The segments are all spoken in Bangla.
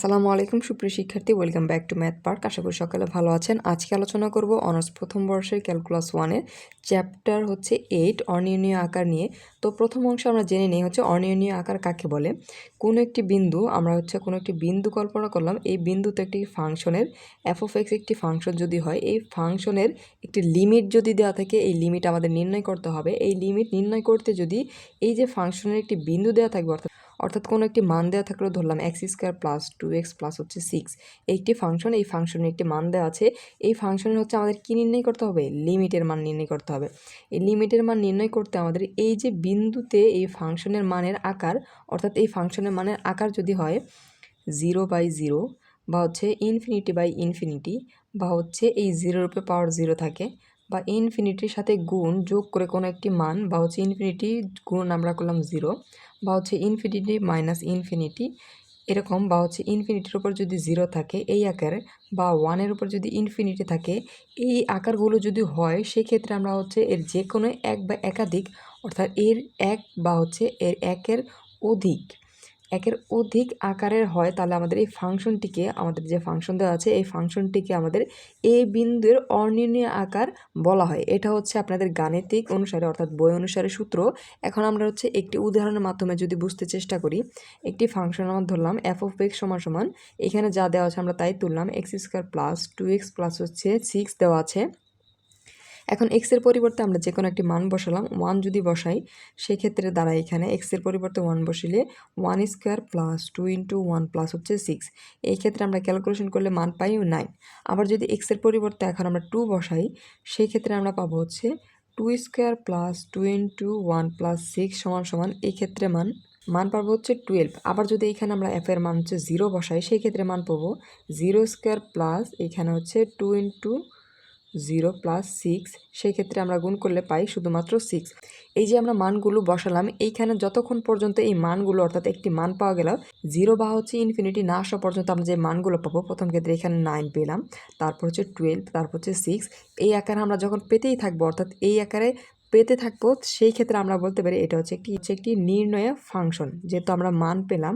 আসসালামু আলাইকুম, সুপ্রিয় শিক্ষার্থী। Welcome back to math park আশা করি সকালে ভালো আছেন। আজকে আলোচনা করব অনার্স প্রথম বর্ষের ক্যালকুলাস ওয়ানের চ্যাপ্টার হচ্ছে এইট অনিয়নীয় আকার নিয়ে। তো প্রথম অংশে আমরা জেনে নিই, হচ্ছে অনিয়নীয় আকার কাকে বলে? কোনো একটি বিন্দু, আমরা হচ্ছে কোনো একটি বিন্দু কল্পনা করলাম, এই বিন্দুতে একটি ফাংশনের এফ অফ এক্স একটি ফাংশন যদি হয়, এই ফাংশনের একটি লিমিট যদি দেওয়া থাকে, এই লিমিট আমাদের নির্ণয় করতে হবে। এই লিমিট নির্ণয় করতে যদি এই যে ফাংশনের একটি বিন্দু দেওয়া থাকবে, অর্থাৎ অর্থাৎ কোনো একটি মান দেওয়া থাকলেও ধরলাম X square plus two X plus হচ্ছে সিক্স একটি ফাংশন এই ফাংশনের একটি মান দেওয়া আছে। এই ফাংশনের হচ্ছে আমাদের কী নির্ণয় করতে হবে? লিমিটের মান নির্ণয় করতে হবে। এই লিমিটের মান নির্ণয় করতে আমাদের এই যে বিন্দুতে এই ফাংশনের মানের আকার, অর্থাৎ এই ফাংশনের মানের আকার যদি হয় জিরো বাই জিরো বা হচ্ছে ইনফিনিটি বাই ইনফিনিটি বা হচ্ছে এই জিরোর উপরে পাওয়ার জিরো থাকে বা ইনফিনিটির সাথে গুণ যোগ করে কোনো একটি মান বা হচ্ছে ইনফিনিটি গুণ আমরা করলাম জিরো বা হচ্ছে ইনফিনিটি মাইনাস ইনফিনিটি এরকম বা হচ্ছে ইনফিনিটির উপর যদি জিরো থাকে, এই আকারে বা ওয়ানের উপর যদি ইনফিনিটি থাকে, এই আকারগুলো যদি হয়, সেক্ষেত্রে আমরা হচ্ছে এর যে কোনো এক বা একাধিক অর্থাৎ এর এক বা হচ্ছে এর একের অধিক একের অধিক আকারের হয়, তাহলে আমাদের এই ফাংশনটিকে, আমাদের যে ফাংশন দেওয়া আছে, এই ফাংশনটিকে আমাদের এ বিন্দুর অনির্ণীয় আকার বলা হয়। এটা হচ্ছে আপনাদের গাণিতিক অনুসারে, অর্থাৎ বই অনুসারে সূত্র। এখন আমরা হচ্ছে একটি উদাহরণের মাধ্যমে যদি বুঝতে চেষ্টা করি, একটি ফাংশন আমরা ধরলাম এফ অফ এক্স সমান সমান, এখানে যা দেওয়া আছে আমরা তাই তুললাম X square plus two X plus হচ্ছে সিক্স দেওয়া আছে। এখন এক্সের পরিবর্তে আমরা যে কোনো একটি মান বসালাম ওয়ান যদি বসাই, সেক্ষেত্রে দ্বারা এখানে এক্সের পরিবর্তে one বসিলে one square plus two into one plus হচ্ছে সিক্স এই ক্ষেত্রে আমরা ক্যালকুলেশন করলে মান পাই নাইন আবার যদি এক্সের পরিবর্তে এখন আমরা টু বসাই সেই ক্ষেত্রে আমরা পাবো হচ্ছে two square plus two into one plus six সমান সমান, এই ক্ষেত্রে মান মান পাবো হচ্ছে টুয়েলভ আবার যদি এখানে আমরা এফের মান হচ্ছে জিরো বসাই সেই ক্ষেত্রে মান পাবো জিরো স্কোয়ার প্লাস এখানে হচ্ছে two into zero plus six, সেই ক্ষেত্রে আমরা গুণ করলে পাই শুধুমাত্র সিক্স। এই যে আমরা মানগুলো বসালাম, এইখানে যতক্ষণ পর্যন্ত এই মানগুলো অর্থাৎ একটি মান পাওয়া গেল, জিরো বা হচ্ছে ইনফিনিটি না আসা পর্যন্ত আমরা যে মানগুলো পাবো, প্রথম ক্ষেত্রে এখানে নাইন পেলাম, তারপর হচ্ছে টুয়েলভ তারপর হচ্ছে সিক্স এই আকারে আমরা যখন পেতেই থাকব, অর্থাৎ এই আকারে পেতে থাকব, সেই ক্ষেত্রে আমরা বলতে পারি এটা হচ্ছে একটি হচ্ছে একটি নির্ণয় ফাংশন যেহেতু আমরা মান পেলাম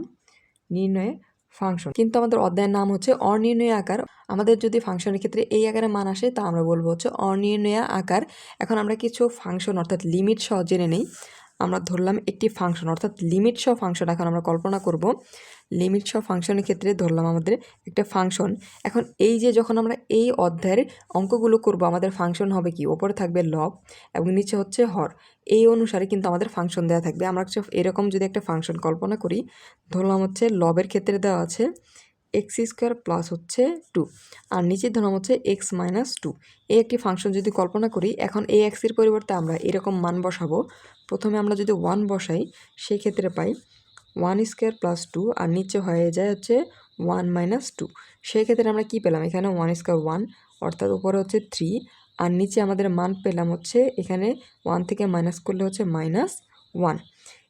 নির্ণয়ে ফাংশন কিন্তু আমাদের অধ্যায়ের নাম হচ্ছে অনির্ণয় আকার। আমাদের যদি ফাংশনের ক্ষেত্রে এই আকারে মান আসে, তা আমরা বলব হচ্ছে অনির্ণয় আকার। এখন আমরা কিছু ফাংশন অর্থাৎ লিমিট সহ জেনে নেই। আমরা ধরলাম একটি ফাংশন অর্থাৎ লিমিট সহ ফাংশন এখন আমরা কল্পনা করব। লিমিট সহ ফাংশনের ক্ষেত্রে ধরলাম আমাদের একটা ফাংশন এখন এই যে যখন আমরা এই অধ্যায়ের অঙ্কগুলো করব, আমাদের ফাংশন হবে কি? ওপরে থাকবে লব এবং নিচে হচ্ছে হর। এই অনুসারে কিন্তু আমাদের ফাংশন দেওয়া থাকবে। আমরা এরকম যদি একটা ফাংশন কল্পনা করি, ধরলাম হচ্ছে লবের ক্ষেত্রে দেওয়া আছে এক্স স্কোয়ার প্লাস হচ্ছে টু আর নিচের ধরলাম হচ্ছে এক্স মাইনাস টু এই একটি ফাংশন যদি কল্পনা করি, এখন এই এক্সের পরিবর্তে আমরা এরকম মান বসাবো। প্রথমে আমরা যদি ওয়ান বসাই সেই ক্ষেত্রে পাই ওয়ান স্কোয়ার প্লাস টু আর নিচে হয়ে যায় হচ্ছে ওয়ান মাইনাস টু সেই ক্ষেত্রে আমরা কী পেলাম? এখানে ওয়ান স্কোয়ার ওয়ান অর্থাৎ উপরে হচ্ছে থ্রি আর নিচে আমাদের মান পেলাম হচ্ছে এখানে ওয়ান থেকে মাইনাস করলে হচ্ছে মাইনাস ওয়ান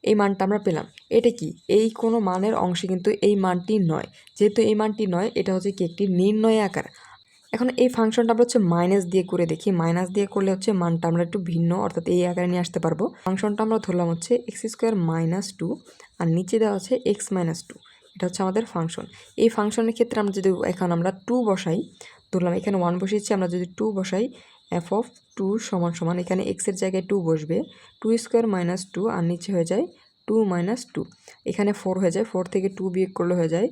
এই মানটা আমরা পেলাম। এটা কি? এই কোনো মানের অংশে কিন্তু এই মানটি নয়। যেহেতু এই মানটি নয়, এটা হচ্ছে কি একটি নির্ণয় আকার। এখন এই ফাংশনটা আমরা হচ্ছে মাইনাস দিয়ে করে দেখি। মাইনাস দিয়ে করলে হচ্ছে মানটা আমরা একটু ভিন্ন, অর্থাৎ এই আকারে নিয়ে আসতে পারব। ফাংশনটা আমরা ধরলাম হচ্ছে এক্স স্কোয়ার মাইনাস টু আর নিচে দেওয়া হচ্ছে এক্স মাইনাস টু এটা হচ্ছে আমাদের ফাংশন। এই ফাংশনের ক্ষেত্রে আমরা যদি এখন আমরা টু বসাই, ধরলাম এখানে ওয়ান বসিয়েছি, আমরা যদি টু বসাই এফ অফ টু সমান সমান, এখানে এক্সের জায়গায় টু বসবে। টু স্কোয়ার মাইনাস টু আর নিচে হয়ে যায় টু মাইনাস টু এখানে ফোর হয়ে যায় ফোর থেকে টু বিয়োগ করলে হয়ে যায়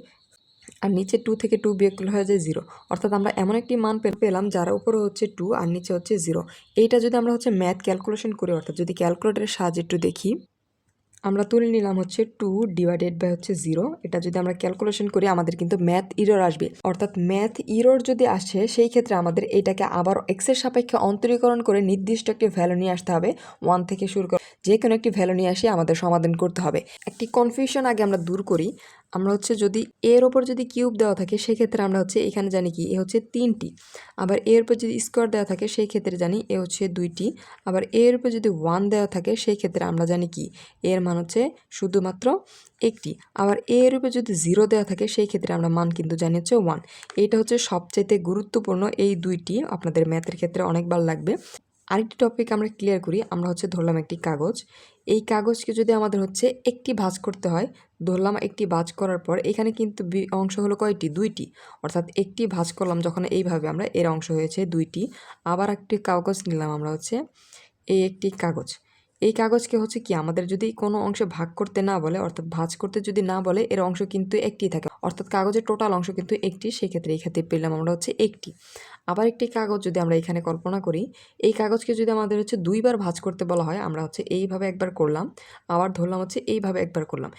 আর নিচে টু থেকে টু বিয়োগ করলে হয়ে যায় জিরো অর্থাৎ আমরা এমন একটি মান পেলাম যার উপরে হচ্ছে টু আর নিচে হচ্ছে জিরো এইটা যদি আমরা হচ্ছে ম্যাথ ক্যালকুলেশন করি, অর্থাৎ যদি ক্যালকুলেটারের সাহায্যে একটু দেখি, আমরা তুলে নিলাম হচ্ছে টু ডিভাইডেড বাই হচ্ছে জিরো এটা যদি আমরা ক্যালকুলেশন করি, আমাদের কিন্তু ম্যাথ ইরোর আসবে। অর্থাৎ ম্যাথ ইরোর যদি আসে, সেই ক্ষেত্রে আমাদের এটাকে আবার এক্সের সাপেক্ষে অন্তরীকরণ করে নির্দিষ্ট একটি ভ্যালু নিয়ে আসতে হবে ওয়ান থেকে শুরু করে যে কোনো একটি ভ্যালু নিয়ে আসে আমাদের সমাধান করতে হবে। একটি কনফিউশন আগে আমরা দূর করি। আমরা হচ্ছে যদি এর ওপর যদি কিউব দেওয়া থাকে, সেক্ষেত্রে আমরা হচ্ছে এখানে জানি কি? এ হচ্ছে তিনটি। আবার এর উপর যদি স্কোয়ার দেওয়া থাকে সেই ক্ষেত্রে জানি এ হচ্ছে দুইটি। আবার এর উপর যদি ওয়ান দেওয়া থাকে সেই ক্ষেত্রে আমরা জানি কি? এর মান হচ্ছে শুধুমাত্র একটি। আবার এর উপর যদি জিরো দেওয়া থাকে সেই ক্ষেত্রে আমরা মান কিন্তু জানি হচ্ছে ওয়ান। এইটা হচ্ছে সবচাইতে গুরুত্বপূর্ণ এই দুইটি। আপনাদের ম্যাথের ক্ষেত্রে অনেকবার লাগবে। আরেকটি টপিক আমরা ক্লিয়ার করি, আমরা হচ্ছে ধরলাম একটি কাগজ। এই কাগজকে যদি আমাদের হচ্ছে একটি ভাঁজ করতে হয়, ধরলাম একটি ভাঁজ করার পর এখানে কিন্তু অংশ হলো কয়টি? দুইটি। অর্থাৎ একটি ভাঁজ করলাম যখন এইভাবে আমরা, এর অংশ হয়েছে দুইটি। আবার একটি কাগজ নিলাম আমরা হচ্ছে এই একটি কাগজ। এই কাগজকে হচ্ছে কি, আমাদের যদি কোনো অংশে ভাগ করতে না বলে, অর্থাৎ ভাঁজ করতে যদি না বলে, এর অংশ কিন্তু একটি থাকে। অর্থাৎ কাগজের টোটাল অংশ কিন্তু একটি, সেক্ষেত্রে এই ক্ষেত্রে পেলাম আমরা হচ্ছে একটি। আবার একটি কাগজ যদি আমরা এখানে কল্পনা করি, এই কাগজকে যদি আমাদের হচ্ছে দুইবার ভাঁজ করতে বলা হয়, আমরা হচ্ছে এইভাবে একবার করলাম, আবার ধরলাম হচ্ছে এইভাবে একবার করলাম।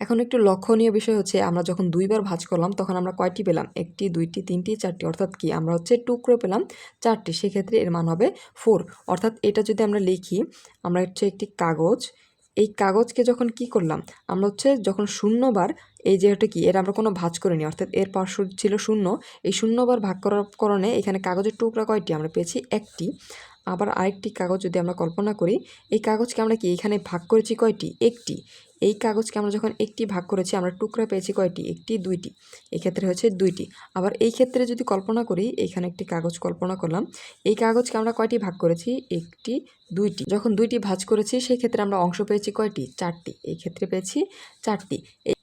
এখন একটু লক্ষণীয় বিষয় হচ্ছে, আমরা যখন দুইবার ভাঁজ করলাম, তখন আমরা কয়টি পেলাম? একটি, দুইটি, তিনটি, চারটি। অর্থাৎ কি? আমরা হচ্ছে টুকরো পেলাম চারটি, সেক্ষেত্রে এর মান হবে ফোর অর্থাৎ এটা যদি আমরা লিখি, আমরা হচ্ছে একটি কাগজ এই কাগজকে যখন কি করলাম, আমরা হচ্ছে যখন শূন্যবার, এই যে কি, এর আমরা কোনো ভাঁজ করিনি, অর্থাৎ এর পার্শ্ব ছিল শূন্য, এই শূন্যবার ভাগ করার কারণে এখানে কাগজের টুকরা কয়টি আমরা পেয়েছি? একটি। আবার আরেকটি কাগজ যদি আমরা কল্পনা করি, এই কাগজকে আমরা কি এখানে ভাগ করেছি কয়টি? একটি। এই কাগজকে আমরা যখন একটি ভাগ করেছি, আমরা টুকরা পেয়েছি কয়টি? একটি, দুইটি। এক্ষেত্রে হচ্ছে দুইটি। আবার এই ক্ষেত্রে যদি কল্পনা করি, এখানে একটি কাগজ কল্পনা করলাম, এই কাগজকে আমরা কয়টি ভাগ করেছি? একটি দুইটি। যখন দুইটি ভাঁজ করেছি সেই ক্ষেত্রে আমরা অংশ পেয়েছি কয়টি? চারটি। এই ক্ষেত্রে পেয়েছি চারটি।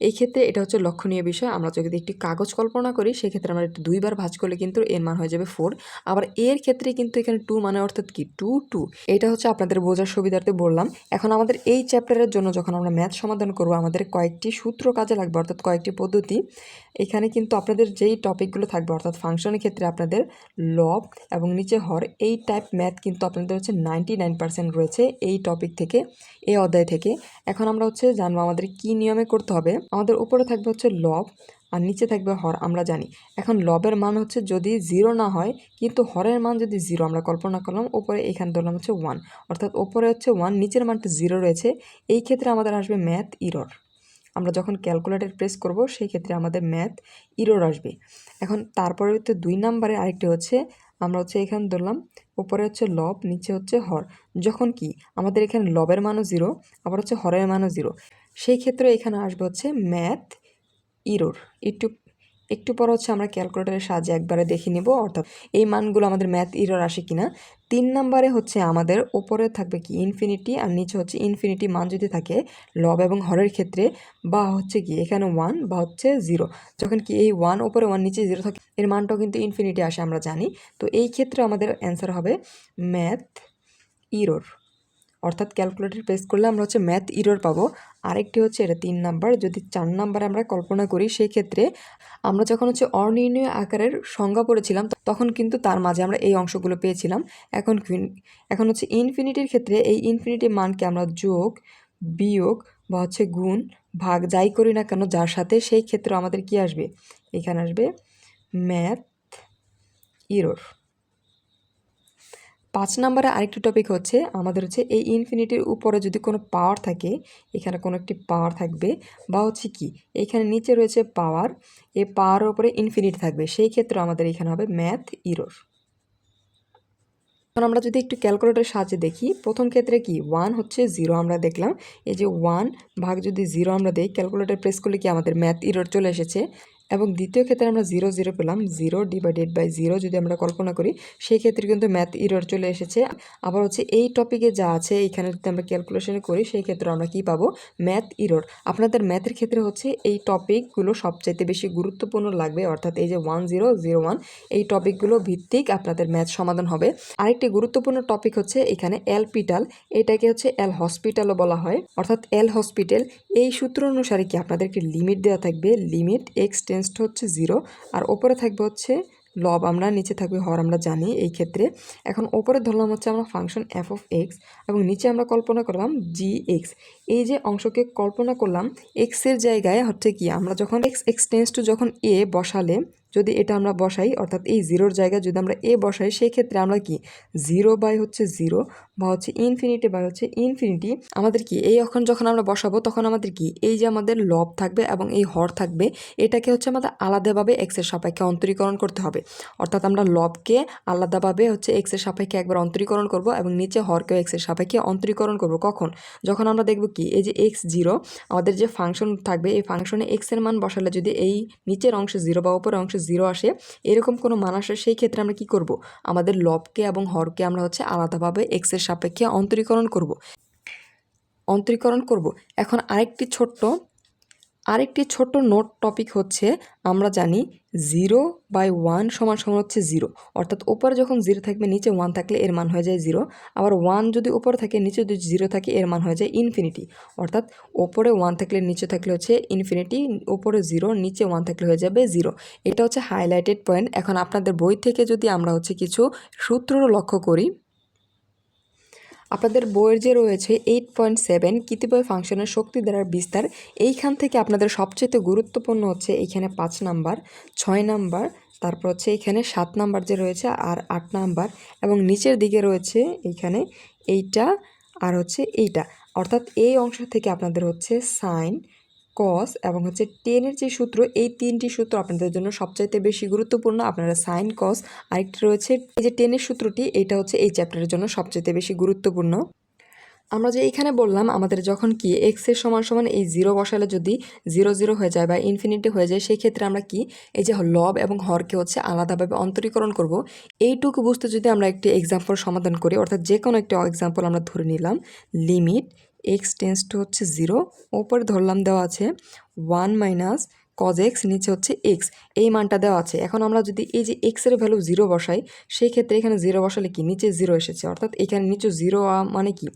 এই ক্ষেত্রে এটা হচ্ছে লক্ষণীয় বিষয়। আমরা যদি একটি কাগজ কল্পনা করি, সেক্ষেত্রে আমরা একটু দুইবার ভাঁজ করলে কিন্তু এর মান হয়ে যাবে ফোর আবার এর ক্ষেত্রে কিন্তু এখানে টু মানে অর্থাৎ কি? টু টু এটা হচ্ছে আপনাদের বোঝার সুবিধার্থে বললাম। এখন আমাদের এই চ্যাপ্টারের জন্য যখন আমরা ম্যাথ সমাধান করব, আমাদের কয়েকটি সূত্র কাজে লাগবে, অর্থাৎ কয়েকটি পদ্ধতি। এখানে কিন্তু আপনাদের যেই টপিকগুলো থাকবে, অর্থাৎ ফাংশনের ক্ষেত্রে আপনাদের লব এবং নিচে হর, এই টাইপ ম্যাথ কিন্তু আপনাদের হচ্ছে নাইনটি নাইন পার্সেন্ট রয়েছে এই টপিক থেকে, এই অধ্যায় থেকে। এখন আমরা হচ্ছে জানব আমাদের কি নিয়মে করতে হবে। আমাদের উপরে থাকবে হচ্ছে লব, আর নিচে থাকবে হর, আমরা জানি। এখন লবের মান হচ্ছে যদি জিরো না হয়, কিন্তু হরের মান যদি জিরো আমরা কল্পনা করলাম ওপরে এখানে ধরলাম হচ্ছে ওয়ান অর্থাৎ ওপরে হচ্ছে ওয়ান নিচের মানটা জিরো রয়েছে, এই ক্ষেত্রে আমাদের আসবে ম্যাথ ইরর আমরা যখন ক্যালকুলেটর প্রেস করব, সেই ক্ষেত্রে আমাদের ম্যাথ ইরর আসবে। এখন তারপরে হচ্ছে দুই নাম্বারে আরেকটি হচ্ছে, আমরা হচ্ছে এখানে ধরলাম, উপরে হচ্ছে লব, নিচে হচ্ছে হর। যখন কি আমাদের এখানে লবের মানও জিরো আবার হচ্ছে হরের মানও জিরো সেই ক্ষেত্রে এখানে আসবে হচ্ছে ম্যাথ ইরোর একটু একটু পর হচ্ছে আমরা ক্যালকুলেটরের সাহায্যে একবারে দেখে নিব, অর্থাৎ এই মানগুলো আমাদের ম্যাথ ইরর আসে কিনা। তিন নাম্বারে হচ্ছে আমাদের ওপরে থাকবে কি? ইনফিনিটি আর নিচে হচ্ছে ইনফিনিটি মান যদি থাকে লব এবং হরের ক্ষেত্রে, বা হচ্ছে কি এখানে ওয়ান বা হচ্ছে জিরো যখন কি এই ওয়ান ওপরে ওয়ান নিচে জিরো থাকে, এর মানটাও কিন্তু ইনফিনিটি আসে আমরা জানি। তো এই ক্ষেত্রে আমাদের অ্যান্সার হবে ম্যাথ ইরোর অর্থাৎ ক্যালকুলেটর পেস করলে আমরা হচ্ছে ম্যাথ ইরর পাবো। আরেকটি হচ্ছে এটা তিন নাম্বার। যদি চার নাম্বারে আমরা কল্পনা করি, সেই ক্ষেত্রে আমরা যখন হচ্ছে অনির্ণয় আকারের সংজ্ঞা পড়েছিলাম, তখন কিন্তু তার মাঝে আমরা এই অংশগুলো পেয়েছিলাম। এখন এখন হচ্ছে ইনফিনিটির ক্ষেত্রে এই ইনফিনিটির মানকে আমরা যোগ, বিয়োগ বা হচ্ছে গুণ, ভাগ যাই করি না কেন যার সাথে, সেই ক্ষেত্রে আমাদের কি আসবে? এখানে আসবে ম্যাথ, ইরর। পাঁচ নম্বরে আরেকটি টপিক হচ্ছে, আমাদের হচ্ছে এই ইনফিনিটির উপরে যদি কোনো পাওয়ার থাকে, এখানে কোনো একটি পাওয়ার থাকবে বা হচ্ছে কি, এখানে নিচে রয়েছে পাওয়ার এই পাওয়ারের উপরে ইনফিনিট থাকবে। সেই ক্ষেত্রে আমাদের এখানে হবে ম্যাথ ইরোর এখন আমরা যদি একটু ক্যালকুলেটরের সাহায্যে দেখি, প্রথম ক্ষেত্রে কি ওয়ান হচ্ছে জিরো আমরা দেখলাম। এই যে ওয়ান ভাগ যদি জিরো আমরা দিই ক্যালকুলেটর প্রেস করলে কি আমাদের ম্যাথ ইরোর চলে এসেছে? এবং দ্বিতীয় ক্ষেত্রে আমরা জিরো জিরো পেলাম। জিরো ডিভাইডেড বাই জিরো যদি আমরা কল্পনা করি, সেই ক্ষেত্রে কিন্তু ম্যাথ ইরর চলে এসেছে। আবার হচ্ছে এই টপিকে যা আছে এখানে যদি আমরা ক্যালকুলেশন করি, সেই ক্ষেত্রে আমরা কি পাবো? ম্যাথ ইরর আপনাদের ম্যাথের ক্ষেত্রে হচ্ছে এই টপিকগুলো সবচাইতে বেশি গুরুত্বপূর্ণ লাগবে, অর্থাৎ এই যে ওয়ান জিরো জিরো ওয়ান এই টপিকগুলো ভিত্তিক আপনাদের ম্যাথ সমাধান হবে। আরেকটি গুরুত্বপূর্ণ টপিক হচ্ছে এখানে এলপিটাল এটাকে হচ্ছে এল হসপিটালও বলা হয়। অর্থাৎ এল হসপিটাল এই সূত্র অনুসারে কি আপনাদের একটি লিমিট দেওয়া থাকবে? লিমিট এক্স হচ্ছে জিরো, আর ওপরে থাকবে হচ্ছে লব, আমরা নিচে থাকবে হর, আমরা জানি এই ক্ষেত্রে। এখন ওপরে ধরলাম হচ্ছে আমরা ফাংশন এফ অফ এক্স এবং নিচে আমরা কল্পনা করলাম জি এক্স এই যে অংশকে কল্পনা করলাম এক্সের জায়গায় হচ্ছে কি, আমরা যখন এক্স এক্সটেন্স টু যখন এ বসালে যদি এটা আমরা বসাই, অর্থাৎ এই জিরোর জায়গায় যদি আমরা এ বসাই সেই ক্ষেত্রে আমরা কি? জিরো বাই হচ্ছে জিরো বা হচ্ছে ইনফিনিটি বাই হচ্ছে ইনফিনিটি। আমাদের কি? এই এখন যখন আমরা বসাবো, তখন আমাদের কি? এই যে আমাদের লব থাকবে এবং এই হর থাকবে, এটাকে হচ্ছে আমাদের আলাদাভাবে এক্সের সাপেক্ষে অন্তরীকরণ করতে হবে। অর্থাৎ আমরা লবকে আলাদাভাবে হচ্ছে এক্সের সাপেক্ষে একবার অন্তরীকরণ করব এবং নিচে হরকেও এক্সের সাপেক্ষে অন্তরীকরণ করব। কখন? যখন আমরা দেখব কি? এই যে এক্স জিরো, আমাদের যে ফাংশন থাকবে, এই ফাংশনে এক্সের মান বসালে যদি এই নিচের অংশে জিরো বা উপরের অংশে জিরো আসে, এরকম কোনো মান আসে, সেই ক্ষেত্রে আমরা কি করব? আমাদের লবকে এবং হরকে আমরা হচ্ছে আলাদাভাবে এক্সের সাপেক্ষে অন্তরীকরণ করব। অন্তরীকরণ করব। এখন আরেকটি ছোট্ট আরেকটি ছোট্ট নোট টপিক হচ্ছে, আমরা জানি জিরো বাই ওয়ান সমান সমান হচ্ছে জিরো অর্থাৎ ওপরে যখন জিরো থাকবে, নিচে ওয়ান থাকলে এর মান হয়ে যায় জিরো আবার ওয়ান যদি ওপরে থাকে, নিচে যদি জিরো থাকে, এর মান হয়ে যায় ইনফিনিটি অর্থাৎ ওপরে ওয়ান থাকলে, নিচে থাকলে হচ্ছে ইনফিনিটি ওপরে জিরো নিচে ওয়ান থাকলে হয়ে যাবে জিরো এটা হচ্ছে হাইলাইটেড পয়েন্ট এখন আপনাদের বই থেকে যদি আমরা হচ্ছে কিছু সূত্র লক্ষ্য করি আপনাদের বইয়ের যে রয়েছে এইট পয়েন্ট সেভেন কৃতিপয় ফাংশনের শক্তি দ্বারা বিস্তার, এইখান থেকে আপনাদের সবচেয়ে গুরুত্বপূর্ণ হচ্ছে এইখানে পাঁচ নাম্বার, ছয় নাম্বার, তারপর হচ্ছে এখানে সাত নাম্বার যে রয়েছে আর আট নাম্বার, এবং নিচের দিকে রয়েছে এইখানে এইটা আর হচ্ছে এইটা। অর্থাৎ এই অংশ থেকে আপনাদের হচ্ছে সাইন কস এবং হচ্ছে টেনের যে সূত্র, এই তিনটি সূত্র আপনাদের জন্য সবচাইতে বেশি গুরুত্বপূর্ণ। আপনারা সাইন কস আরেকটি রয়েছে, এই যে টেনের সূত্রটি এটা হচ্ছে এই চ্যাপ্টারের জন্য সবচাইতে বেশি গুরুত্বপূর্ণ। আমরা যে এখানে বললাম, আমাদের যখন কি এক্সের সমান সমান এই জিরো বসালে যদি জিরো জিরো হয়ে যায় বা ইনফিনিটি হয়ে যায়, সেই ক্ষেত্রে আমরা কি, এই যে লব এবং হরকে হচ্ছে আলাদাভাবে অন্তরীকরণ করব। এইটুকু বুঝতে যদি আমরা একটি এক্সাম্পল সমাধান করি, অর্থাৎ যে কোনো একটি এক্সাম্পল আমরা ধরে নিলাম লিমিট এক্স টেন্স টু হচ্ছে জিরো ওপরে ধরলাম দেওয়া আছে ওয়ান মাইনাস কজ এক্স নিচে হচ্ছে এক্স এই মানটা দেওয়া আছে। এখন আমরা যদি এই যে এক্সের ভ্যালু জিরো বসাই, সেই ক্ষেত্রে এখানে জিরো বসালে কি? নিচে জিরো এসেছে, অর্থাৎ এখানে নিচে জিরো মানে কি?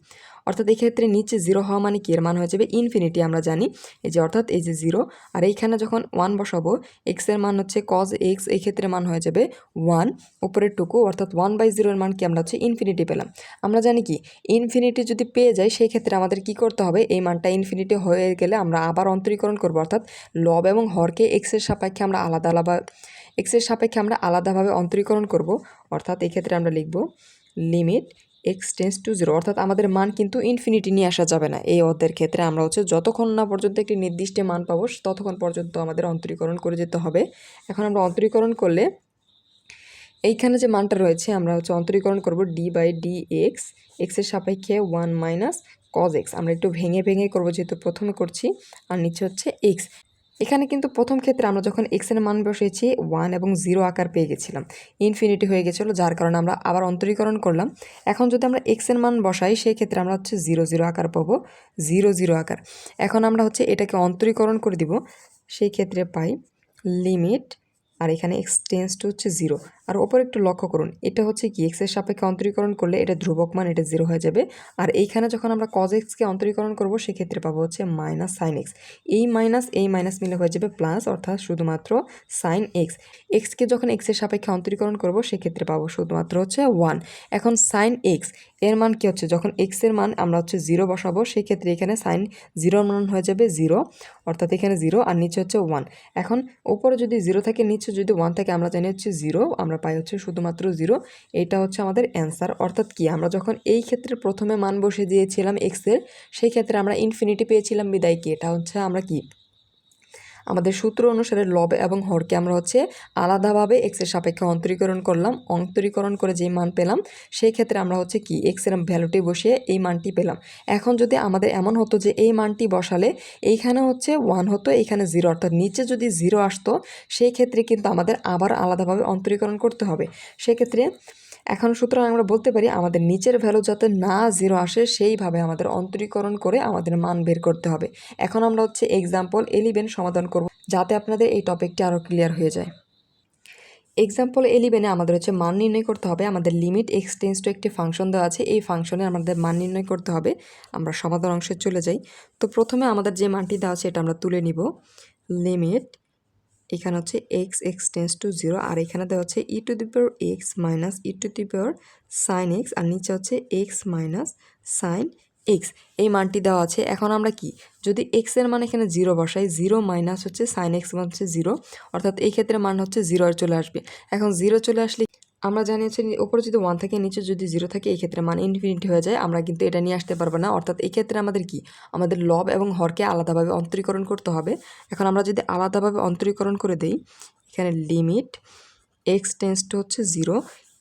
অর্থাৎ এই ক্ষেত্রে নিচে জিরো হওয়া মানে কি? এর মান হয়ে যাবে ইনফিনিটি আমরা জানি। এই যে অর্থাৎ এই যে জিরো আর এইখানে যখন ওয়ান বসাবো এক্সের মান হচ্ছে কজ এক্স এই ক্ষেত্রে মান হয়ে যাবে ওয়ান উপরের টুকু, অর্থাৎ ওয়ান বাই জিরোর মান কি আমরা হচ্ছে ইনফিনিটি পেলাম। আমরা জানি কি? ইনফিনিটি যদি পেয়ে যাই, সেই ক্ষেত্রে আমাদের কি করতে হবে? এই মানটা ইনফিনিটি হয়ে গেলে আমরা আবার অন্তরীকরণ করব, অর্থাৎ লব এবং হরকে এক্সের সাপেক্ষে আমরা আলাদা আলাদা এক্সের সাপেক্ষে আমরা আলাদাভাবে অন্তরীকরণ করব। অর্থাৎ এই ক্ষেত্রে আমরা লিখব limit X tends to zero অর্থাৎ আমাদের মান কিন্তু ইনফিনিটি নিয়ে আসা যাবে না। এই অর্ধের ক্ষেত্রে আমরা হচ্ছে যতক্ষণ না পর্যন্ত একটি নির্দিষ্ট মান পাবো, ততক্ষণ পর্যন্ত আমাদের অন্তরীকরণ করে যেতে হবে। এখন আমরা অন্তরীকরণ করলে এইখানে যে মানটা রয়েছে, আমরা হচ্ছে অন্তরীকরণ করব ডি বাই ডি এক্স এক্সের সাপেক্ষে ওয়ান মাইনাস কজ এক্স আমরা একটু ভেঙে ভেঙে করব যেহেতু প্রথমে করছি, আর নিচে হচ্ছে এক্স এখানে কিন্তু প্রথম ক্ষেত্রে আমরা যখন এক্সের মান বসিয়েছি ওয়ান এবং জিরো আকার পেয়ে গেছিলাম। ইনফিনিটি হয়ে গেছিল, যার কারণে আমরা আবার অন্তরীকরণ করলাম। এখন যদি আমরা এক্সের মান বসাই, সেই ক্ষেত্রে আমরা হচ্ছে জিরো জিরো আকার পাবো। জিরো জিরো আকার। এখন আমরা হচ্ছে এটাকে অন্তরীকরণ করে দিব। সেই ক্ষেত্রে পাই লিমিট আর এখানে এক্স টেন্স টু হচ্ছে জিরো আর ওপর একটু লক্ষ্য করুন, এটা হচ্ছে কি এক্সের সাপেক্ষে অন্তরীকরণ করলে এটা ধ্রুবক মান, এটা জিরো হয়ে যাবে। আর এইখানে যখন আমরা কজ এক্সকে অন্তরীকরণ করব, সেক্ষেত্রে পাবো হচ্ছে মাইনাস সাইন এক্স এই মাইনাস এই মাইনাস মিলে হয়ে যাবে প্লাস অর্থাৎ শুধুমাত্র সাইন এক্স এক্সকে যখন এক্সের সাপেক্ষে অন্তরীকরণ করব, সেক্ষেত্রে পাবো শুধুমাত্র হচ্ছে ওয়ান এখন সাইন এক্সের মান কী হচ্ছে? যখন এক্সের মান আমরা হচ্ছে জিরো বসাবো, সেক্ষেত্রে এখানে সাইন জিরোর মান হয়ে যাবে জিরো অর্থাৎ এখানে জিরো আর নিচে হচ্ছে ওয়ান এখন উপরে যদি জিরো থাকে, নিচে যদি ওয়ান থাকে, আমরা জানি হচ্ছে জিরো আমরা পাই হচ্ছে শুধুমাত্র জিরো এটা হচ্ছে আমাদের অ্যান্সার অর্থাৎ কি, আমরা যখন এই ক্ষেত্রে প্রথমে মান বসে দিয়েছিলাম এক্সের সেই ক্ষেত্রে আমরা ইনফিনিটি পেয়েছিলাম বিদায় কি? এটা হচ্ছে আমরা কি আমাদের সূত্র অনুসারে লব এবং হরকে আমরা হচ্ছে আলাদাভাবে এক্সের সাপেক্ষে অন্তরীকরণ করলাম, অন্তরীকরণ করে যেই মান পেলাম, সেই ক্ষেত্রে আমরা হচ্ছে কি এক্সের ভ্যালুটি বসিয়ে এই মানটি পেলাম। এখন যদি আমাদের এমন হতো যে এই মানটি বসালে, এইখানে হচ্ছে ওয়ান হতো, এইখানে জিরো অর্থাৎ নিচে যদি জিরো আসতো, সেই ক্ষেত্রে কিন্তু আমাদের আবার আলাদাভাবে অন্তরীকরণ করতে হবে। সেক্ষেত্রে এখন সুতরাং আমরা বলতে পারি আমাদের নিচের ভ্যালু যাতে না জিরো আসে, সেইভাবে আমাদের অন্তরীকরণ করে আমাদের মান বের করতে হবে। এখন আমরা হচ্ছে এক্সাম্পল এলিভেন সমাধান করব, যাতে আপনাদের এই টপিকটি আরও ক্লিয়ার হয়ে যায়। এক্সাম্পল এলিভেনে আমাদের হচ্ছে মান নির্ণয় করতে হবে, আমাদের লিমিট এক্সটেন্স টু একটি ফাংশন দেওয়া আছে, এই ফাংশনে আমাদের মান নির্ণয় করতে হবে। আমরা সমাধান অংশে চলে যাই। তো প্রথমে আমাদের যে মানটি দেওয়া আছে, এটা আমরা তুলে নিব। লিমিট এখানে হচ্ছে X X tends to zero আর এখানে দেওয়া হচ্ছে e to the power X minus e to the power sine X আর নিচে হচ্ছে এক্স মাইনাস সাইন এক্স এই মানটি দেওয়া আছে। এখন আমরা কি? যদি এক্সের মান এখানে জিরো বসাই জিরো মাইনাস হচ্ছে সাইন এক্স মান হচ্ছে জিরো অর্থাৎ এই ক্ষেত্রে মান হচ্ছে জিরো চলে আসবে। এখন জিরো চলে আসলে আমরা জানি ওপরে যদি ওয়ান থাকে, নিচে যদি জিরো থাকে, এই ক্ষেত্রে মান ইনফিনিটি হয়ে যায়। আমরা কিন্তু এটা নিয়ে আসতে পারব না। অর্থাৎ এই ক্ষেত্রে আমাদের কি? আমাদের লব এবং হরকে আলাদাভাবে অন্তরীকরণ করতে হবে। এখন আমরা যদি আলাদাভাবে অন্তরীকরণ করে দেই, এখানে লিমিট এক্স টেন্স টু হচ্ছে জিরো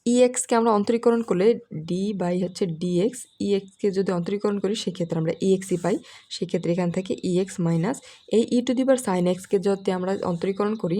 ইএক্সকে আমরা অন্তরীকরণ করলে ডি বাই হচ্ছে ডিএক্স ইএক্সকে যদি অন্তরীকরণ করি, সেক্ষেত্রে আমরা ইএক্সই পাই। সেক্ষেত্রে এখান থেকে ইএক্স মাইনাস এই ই টু দি পাওয়ার সাইন এক্সকে যদি আমরা অন্তরীকরণ করি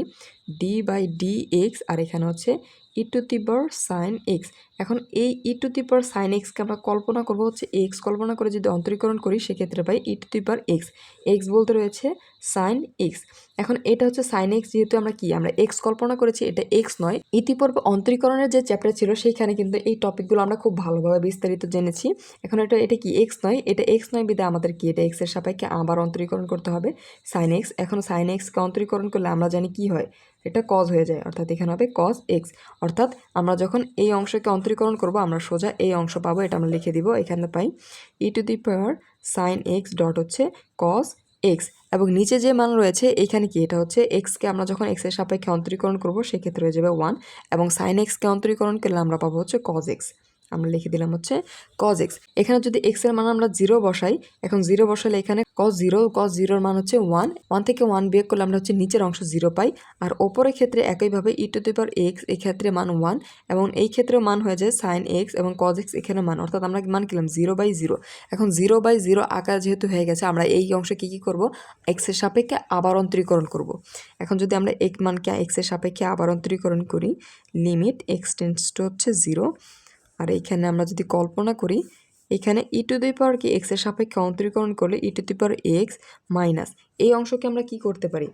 ডি বাই ডি এক্স আর এখানে হচ্ছে e to the power sine X. এখন এই ই টু দি পাওয়ার সাইন এক্সকে আমরা কল্পনা করব হচ্ছে এক্স কল্পনা করে যদি অন্তরীকরণ করি সেক্ষেত্রে পাই e to the power X X বলতে রয়েছে সাইন এক্স এখন এটা হচ্ছে সাইন এক্স যেহেতু আমরা কি, আমরা এক্স কল্পনা করেছি, এটা এক্স নয়। ইতিপূর্বে অন্তরীকরণের যে চ্যাপ্টার ছিল সেইখানে কিন্তু এই টপিকগুলো আমরা খুব ভালোভাবে বিস্তারিত জেনেছি। এখন এটা এটা কি এক্স নয়? এটা এক্স নয় বিদে আমাদের কি এটা এক্সের সাপেক্ষে আবার অন্তরীকরণ করতে হবে? সাইন এক্স এখন সাইন এক্সকে অন্তরীকরণ করলে আমরা জানি কি হয়? এটা কজ হয়ে যায়, অর্থাৎ এখানে হবে কজ এক্স অর্থাৎ আমরা যখন এই অংশকে অন্তরীকরণ করব, আমরা সোজা এই অংশ পাবো, এটা আমরা লিখে দিব, এখানে পাই e to the power sine X dot হচ্ছে কস এক্স এবং নিচে যে মান রয়েছে, এখানে কি, এটা হচ্ছে এক্সকে আমরা যখন এক্সের সাপেক্ষে অন্তরীকরণ করব, সেক্ষেত্রে হয়ে যাবে ওয়ান এবং সাইন এক্সকে অন্তরীকরণ করলে আমরা পাবো হচ্ছে কজ এক্স আমরা লিখে দিলাম হচ্ছে কজ এক্স এখানে যদি এক্সের মান আমরা জিরো বসাই, এখন জিরো বসালে এখানে কজ জিরো কজ জিরোর মান হচ্ছে ওয়ান ওয়ান থেকে ওয়ান বিয়োগ করলে আমরা হচ্ছে নিচের অংশ জিরো পাই। আর ওপরের ক্ষেত্রে একইভাবে ই টু দি পাওয়ার এক্স এই ক্ষেত্রে মান ওয়ান এবং এই ক্ষেত্রেও মান হয়ে যায় সাইন এক্স এবং কজ এক্স এখানে মান। অর্থাৎ আমরা মান কিলাম জিরো বাই জিরো এখন জিরো বাই জিরো আকার যেহেতু হয়ে গেছে, আমরা এই অংশে কী কী করব? এক্সের সাপেক্ষে আবার অন্তরীকরণ করব। এখন যদি আমরা এক মানকে এক্সের সাপেক্ষে আবার অন্তরীকরণ করি লিমিট এক্স টেন্স টু হচ্ছে জিরো আর এইখানে আমরা যদি কল্পনা করি, এখানে ই টু দি পাওয়ার কি এক্সের সাপেক্ষে অন্তরীকরণ করলে e to the power X minus এই অংশকে আমরা কি করতে পারি?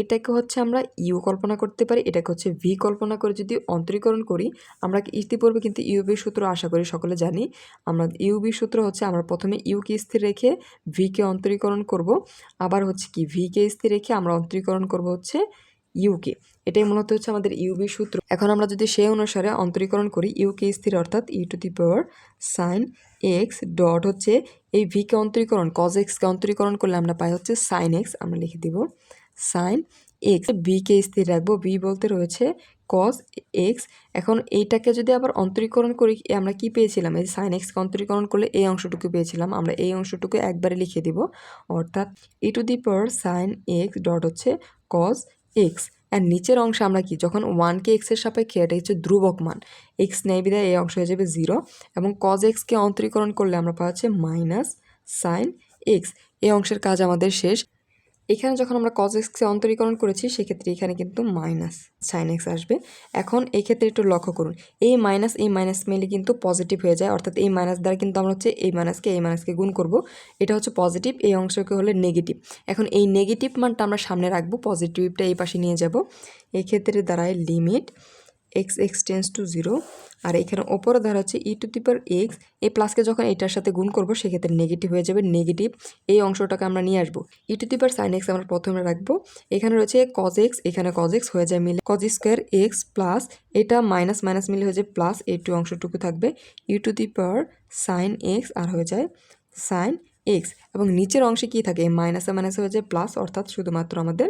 এটাকে হচ্ছে আমরা ইউ কল্পনা করতে পারি, এটাকে হচ্ছে ভি কল্পনা করে যদি অন্তরীকরণ করি, আমরা ইতিপূর্বে কিন্তু ইউবি সূত্র আশা করি সকলে জানি, আমরা ইউবি সূত্র হচ্ছে আমরা প্রথমে ইউকে স্থির রেখে ভিকে অন্তরীকরণ করব, আবার হচ্ছে কি ভিকে স্থির রেখে আমরা অন্তরীকরণ করব হচ্ছে ইউকে। এটাই মূলত হচ্ছে আমাদের ইউবি সূত্র। এখন আমরা যদি সেই অনুসারে অন্তরীকরণ করি, ইউকে স্থির অর্থাৎ U to the power sine X dot হচ্ছে এই ভিকে অন্তরীকরণ কজ এক্সকে অন্তরীকরণ করলে আমরা পাই হচ্ছে সাইন এক্স আমরা লিখে দিব সাইন এক্স বিকে স্থির রাখব বি বলতে রয়েছে কজ এক্স এখন এইটাকে যদি আবার অন্তরীকরণ করি আমরা কি পেয়েছিলাম? এই সাইন এক্সকে অন্তরীকরণ করলে এই অংশটুকু পেয়েছিলাম, আমরা এই অংশটুকু একবারে লিখে দিব। অর্থাৎ e to the power sine X dot হচ্ছে কজ এক্স। আর নিচের অংশে আমরা কি? যখন ওয়ানকে এক্সের সাপেক্ষে, এটা হচ্ছে ধ্রুবক মান। এক্স নেই বিদায় এই অংশ হয়ে যাবে জিরো এবং কজ এক্সকে অন্তরীকরণ করলে আমরা পাওয়া যাচ্ছে মাইনাস সাইন এক্স এই অংশের কাজ আমাদের শেষ। এখানে যখন আমরা কজ এক্সকে অন্তরীকরণ করেছি, সেক্ষেত্রে এখানে কিন্তু মাইনাস সাইন এক্স আসবে। এখন এই ক্ষেত্রে একটু লক্ষ্য করুন। এই মাইনাস এই মাইনাস মেলে কিন্তু পজিটিভ হয়ে যায়। অর্থাৎ এই মাইনাস দ্বারা কিন্তু আমরা হচ্ছে এই মাইনাসকে এই মাইনাসকে গুণ করব। এটা হচ্ছে পজিটিভ এই অংশকে হলে নেগেটিভ এখন এই নেগেটিভ মানটা আমরা সামনে রাখব পজিটিভটা এই পাশে নিয়ে যাব। এক্ষেত্রে ক্ষেত্রে দাঁড়ায় limit X X tends to zero আর এখানে ওপরে ধরা হচ্ছে ই টু দি পার এক্স এই প্লাসকে যখন এটার সাথে গুণ করব, সেক্ষেত্রে নেগেটিভ হয়ে যাবে নেগেটিভ এই অংশটাকে আমরা নিয়ে আসব। E to the power sine X আমরা প্রথমে রাখব। এখানে রয়েছে কজ এক্স এখানে কজ এক্স হয়ে যায় মিলে। কজ স্কোয়ার এক্স প্লাস এটা মাইনাস মাইনাস মিলে হয়ে যায় প্লাস এই টু অংশটুকু থাকবে। E to the power sine X আর হয়ে যায় সাইন এক্স এবং নিচের অংশে কী থাকে? মাইনাসে মাইনাসে হয়ে যায় প্লাস অর্থাৎ শুধুমাত্র আমাদের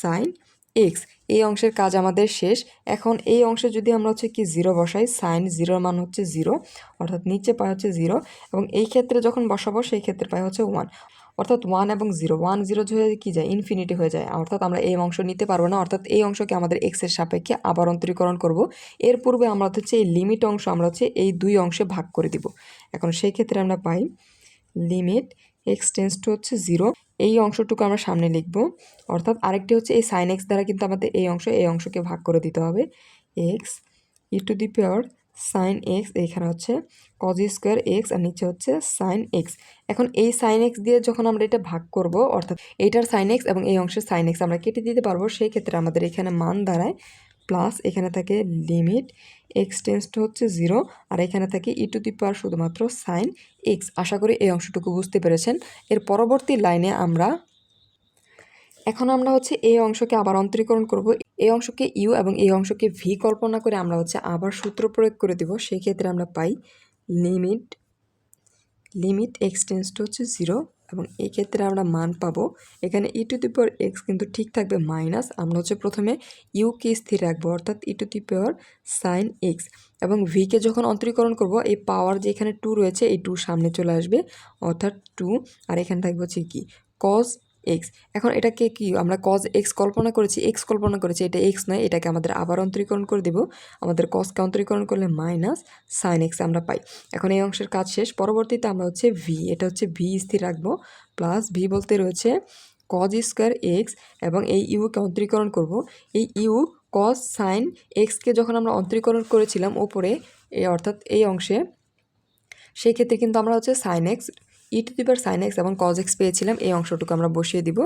সাইন এক্স এই অংশের কাজ আমাদের শেষ। এখন এই অংশে যদি আমরা হচ্ছে কি জিরো বসাই সাইন জিরোর মান হচ্ছে জিরো অর্থাৎ নিচে পায় হচ্ছে জিরো এবং এই ক্ষেত্রে যখন বসাবো, সেই ক্ষেত্রে পাই হচ্ছে ওয়ান অর্থাৎ ওয়ান এবং জিরো ওয়ান জিরো হয়ে কী যায়? ইনফিনিটি হয়ে যায়। অর্থাৎ আমরা এই অংশ নিতে পারব না। অর্থাৎ এই অংশকে আমাদের এক্সের সাপেক্ষে আবার অন্তরীকরণ করব। এর পূর্বে আমরা হচ্ছে এই লিমিট অংশ আমরা হচ্ছে এই দুই অংশে ভাগ করে দিব। এখন সেই ক্ষেত্রে আমরা পাই লিমিট এক্স টেন্স টু হচ্ছে জিরো এই অংশটুকু আমরা সামনে লিখব। অর্থাৎ আরেকটি হচ্ছে এই সাইন এক্স দ্বারা কিন্তু আমাদের এই অংশ, এই অংশকে ভাগ করে দিতে হবে। X e to the power sine X এখানে হচ্ছে কজ স্কোয়ার এক্স আর নিচে হচ্ছে সাইন এক্স এখন এই সাইন এক্স দিয়ে যখন আমরা এটা ভাগ করব, অর্থাৎ এইটার সাইন এক্স এবং এই অংশের সাইন এক্স আমরা কেটে দিতে পারব, সেই ক্ষেত্রে আমাদের এখানে মান দাঁড়ায় প্লাস এখানে থাকে লিমিট এক্স টেন্সটা হচ্ছে জিরো আর এখানে থাকে ই টু দি পাওয়ার শুধুমাত্র সাইন এক্স আশা করি এই অংশটুকু বুঝতে পেরেছেন। এর পরবর্তী লাইনে আমরা, এখন আমরা হচ্ছে এই অংশকে আবার অন্তরীকরণ করব। এই অংশকে ইউ এবং এই অংশকে ভি কল্পনা করে আমরা হচ্ছে আবার সূত্র প্রয়োগ করে দেব। সেই ক্ষেত্রে আমরা পাই limit limit X tends to হচ্ছে জিরো এবং এই ক্ষেত্রে আমরা মান পাবো। এখানে ই টু দি পাওয়ার এক্স কিন্তু ঠিক থাকবে মাইনাস আমরা হচ্ছে প্রথমে ইউকে স্থির রাখব, অর্থাৎ e to the power sine X এবং ভিকে যখন অন্তরীকরণ করব, এই পাওয়ার যে এখানে টু রয়েছে, এই টু সামনে চলে আসবে, অর্থাৎ টু আর এখানে থাকবে হচ্ছে কি? কজ এক্স এখন এটাকে কি? আমরা কজ এক্স কল্পনা করেছি এক্স কল্পনা করেছি, এটা এক্স নয়, এটাকে আমাদের আবার অন্তরীকরণ করে দেব। আমাদের কজকে অন্তরীকরণ করলে মাইনাস সাইন এক্স আমরা পাই। এখন এই অংশের কাজ শেষ, পরবর্তীতে আমরা হচ্ছে ভি এটা হচ্ছে ভি স্থির রাখব প্লাস ভি বলতে রয়েছে কজ স্কোয়ার এক্স এবং এই ইউকে অন্তরীকরণ করব। এই ইউ কজ সাইন এক্সকে যখন আমরা অন্তরীকরণ করেছিলাম ওপরে এই অর্থাৎ এই অংশে সেই ক্ষেত্রে কিন্তু আমরা হচ্ছে sine X e to the power sine X এবং কজ এক্স পেয়েছিলাম, এই অংশটুকু আমরা বসিয়ে দিব।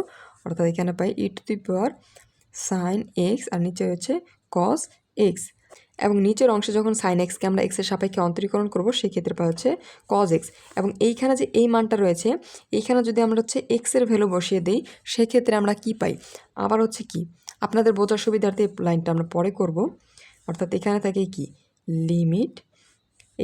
অর্থাৎ এখানে পাই e to the power sine X আর নিচে হচ্ছে কজ এক্স এবং নিচের অংশে যখন সাইন এক্সকে আমরা এক্সের সাপেক্ষে অন্তরীকরণ করব, সেক্ষেত্রে পাওয়া হচ্ছে কজ এক্স এবং এইখানে যে এই মানটা রয়েছে, এইখানে যদি আমরা হচ্ছে এক্সের ভ্যালু বসিয়ে দিই, সেক্ষেত্রে আমরা কি পাই? আবার হচ্ছে কি? আপনাদের বোঝার সুবিধার্থে লাইনটা আমরা পরে করব। অর্থাৎ এখানে থাকে কি? লিমিট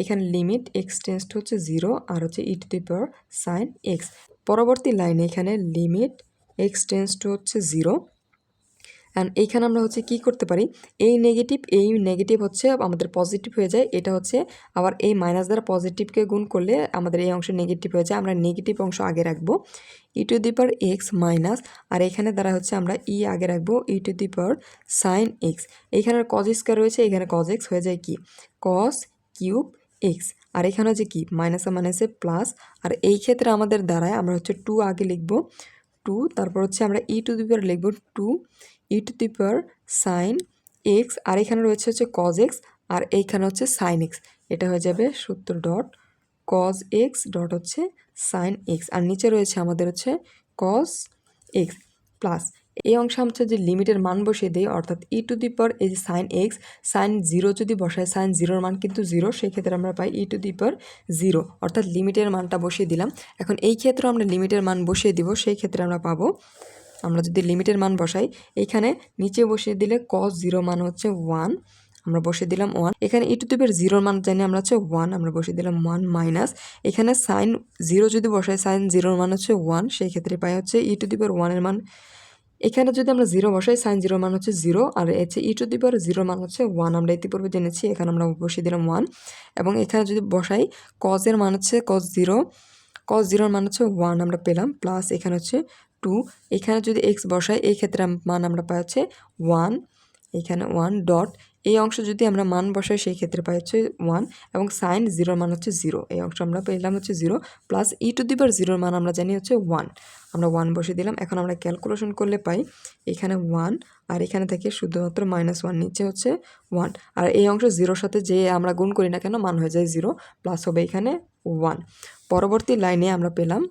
এখানে লিমিট এক্স টেন্স টু হচ্ছে জিরো আর হচ্ছে e to the power sine X পরবর্তী লাইনে এখানে লিমিট এক্স টেন্স টু হচ্ছে জিরো অ্যান্ড এইখানে আমরা হচ্ছে কি করতে পারি? এই নেগেটিভ এই নেগেটিভ হচ্ছে আমাদের পজিটিভ হয়ে যায়। এটা হচ্ছে আবার এই মাইনাস দ্বারা পজিটিভকে গুণ করলে আমাদের এই অংশ নেগেটিভ হয়ে যায়। আমরা নেগেটিভ অংশ আগে রাখব। E to the power X minus আর এখানে দ্বারা হচ্ছে আমরা ই আগে রাখব e to the power sine X এইখানে কজ স্কোয়ার রয়েছে, এখানে কজ এক্স হয়ে যায় কি? কস কিউব এক্স আর এখানে হচ্ছে কি? মাইনাসে মাইনাসে প্লাস আর এই ক্ষেত্রে আমাদের দ্বারায় আমরা হচ্ছে টু আগে লিখব। টু তারপর হচ্ছে আমরা ই টু দি লিখব two e to the sine X আর এখানে রয়েছে হচ্ছে কজ এক্স আর এইখানে হচ্ছে সাইন এক্স এটা হয়ে যাবে সূত্র ডট কজ এক্স ডট হচ্ছে সাইন এক্স আর নিচে রয়েছে আমাদের হচ্ছে কজ এক্স প্লাস এই অংশে হচ্ছে যে লিমিটের মান বসিয়ে দিই অর্থাৎ ই টু দি পাওয়ার এই যে সাইন এক্স সাইন জিরো যদি বসায় সাইন জিরোর মান কিন্তু জিরো সেই ক্ষেত্রে আমরা পাই ই টু দি পাওয়ার জিরো অর্থাৎ লিমিটের মানটা বসিয়ে দিলাম। এখন এই ক্ষেত্রে আমরা লিমিটের মান বসিয়ে দিব, সেই ক্ষেত্রে আমরা পাবো, আমরা যদি লিমিটের মান বসাই, এখানে নিচে বসিয়ে দিলে কস জিরো মান হচ্ছে ওয়ান আমরা বসিয়ে দিলাম ওয়ান এখানে ই টু দিপের জিরোর মান জানি আমরা হচ্ছে ওয়ান আমরা বসিয়ে দিলাম ওয়ান মাইনাস এখানে সাইন জিরো যদি বসাই সাইন জিরোর মান হচ্ছে ওয়ান সেই ক্ষেত্রে পাই হচ্ছে ই টু দিপের ওয়ানের মান। এখানে যদি আমরা জিরো বসাই সাইন জিরো মান হচ্ছে জিরো আর হচ্ছে ই টু দি পাওয়ার জিরো মান হচ্ছে ওয়ান আমরা ইতিপূর্বে জেনেছি, এখানে আমরা বসিয়ে দিলাম ওয়ান এবং এখানে যদি বসাই কজের মান হচ্ছে কজ জিরো কজ জিরোর মান হচ্ছে ওয়ান আমরা পেলাম প্লাস এখানে হচ্ছে টু এখানে যদি এক্স বসাই এই ক্ষেত্রে মান আমরা পাই হচ্ছে ওয়ান এখানে ওয়ান ডট এই অংশ যদি আমরা মান বসাই সেই ক্ষেত্রে পাই হচ্ছে ওয়ান এবং সাইন জিরোর মান হচ্ছে জিরো এই অংশ আমরা পেলাম হচ্ছে জিরো প্লাস ই টু দিবার জিরোর মান আমরা জানি হচ্ছে ওয়ান আমরা ওয়ান বসিয়ে দিলাম। এখন আমরা ক্যালকুলেশন করলে পাই এখানে ওয়ান আর এখানে থেকে শুধুমাত্র মাইনাস ওয়ান নিচে হচ্ছে ওয়ান আর এই অংশ জিরোর সাথে যে আমরা গুণ করি না কেন, মান হয়ে যায় জিরো প্লাস হবে এখানে ওয়ান পরবর্তী লাইনে আমরা পেলাম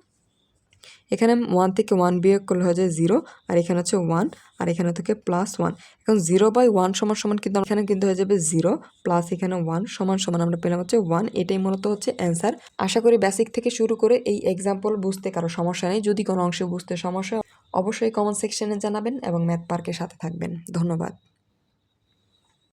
এখানে ওয়ান থেকে ওয়ান বিয়োগ করলে হয়ে যায় জিরো আর এখানে হচ্ছে ওয়ান আর এখানে থেকে প্লাস ওয়ান এখন জিরো বাই ওয়ান সমান সমান কিন্তু এখানে কিন্তু হয়ে যাবে জিরো প্লাস এখানে ওয়ান সমান সমান আমরা পেলাম হচ্ছে ওয়ান এটাই মূলত হচ্ছে অ্যান্সার আশা করি বেসিক থেকে শুরু করে এই এক্সাম্পল বুঝতে কারও সমস্যা নেই, যদি কোনো অংশে বুঝতে সমস্যা অবশ্যই কমেন্ট সেকশনে জানাবেন এবং ম্যাথ পার্কের সাথে থাকবেন। ধন্যবাদ।